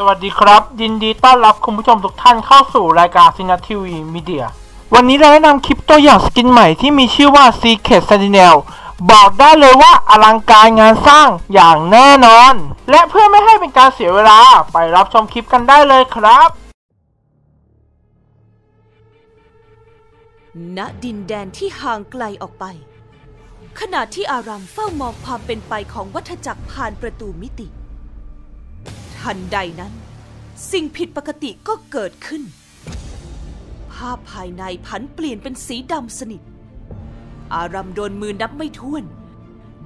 สวัสดีครับ ยินดีต้อนรับคุณผู้ชมทุกท่านเข้าสู่รายการซินาทีวีมีเดียวันนี้เราได้นำคลิปตัวอย่างสกินใหม่ที่มีชื่อว่า Secret Sentinel บอกได้เลยว่าอลังการงานสร้างอย่างแน่นอน และเพื่อไม่ให้เป็นการเสียเวลาไปรับชมคลิปกันได้เลยครับ ณดินแดนที่ห่างไกลออกไป ขณะที่อารามเฝ้ามองความเป็นไปของวัฏจักรผ่านประตูมิติ ทันใดนั้น สิ่งผิดปกติก็เกิดขึ้น ภาพภายในผันเปลี่ยนเป็นสีดำสนิท อารามโดนมือนับไม่ถ้วน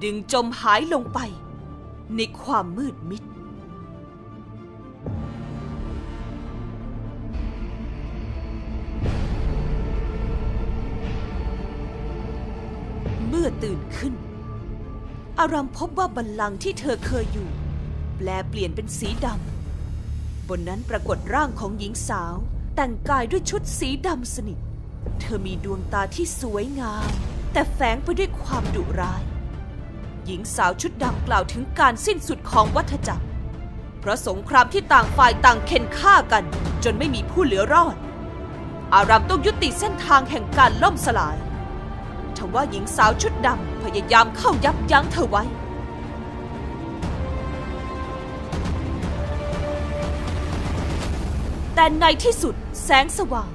ดึงจมหายลงไป ในความมืดมิดเมื่อตื่นขึ้น อารามพบว่าบัลลังก์ที่เธอเคยอยู่ แปลเปลี่ยนเป็นสีดำ บนนั้นปรากฏร่างของหญิงสาว แต่งกายด้วยชุดสีดำสนิท เธอมีดวงตาที่สวยงาม แต่แฝงไปด้วยความดุร้าย หญิงสาวชุดดำกล่าวถึงการสิ้นสุดของวัฏจักร เพราะสงครามที่ต่างฝ่ายต่างเข็นฆ่ากัน จนไม่มีผู้เหลือรอด อารามต้องยุติเส้นทางแห่งการล่มสลายทว่าหญิงสาวชุดดำพยายามเข้ายับยั้งเธอไว้ แต่ในที่สุดแสงสว่าง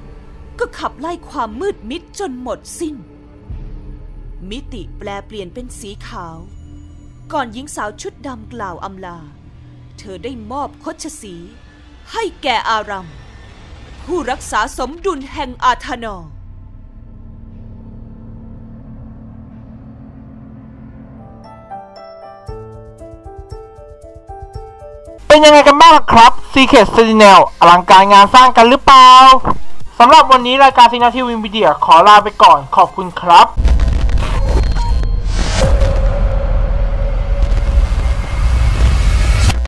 ก็ขับไล่ความมืดมิดจนหมดสิ้น มิติแปลเปลี่ยนเป็นสีขาว ก่อนหญิงสาวชุดดำกล่าวอำลา เธอได้มอบคชสี ให้แก่อารัมผู้รักษาสมดุลแห่งอาธานอ เป็นยังไงกันบ้างครับ Secret Sentinel อลังการงานสร้างกันหรือเปล่าสำหรับวันนี้รายการซีนาทีวีมีเดียขอลาไปก่อนขอบคุณครับ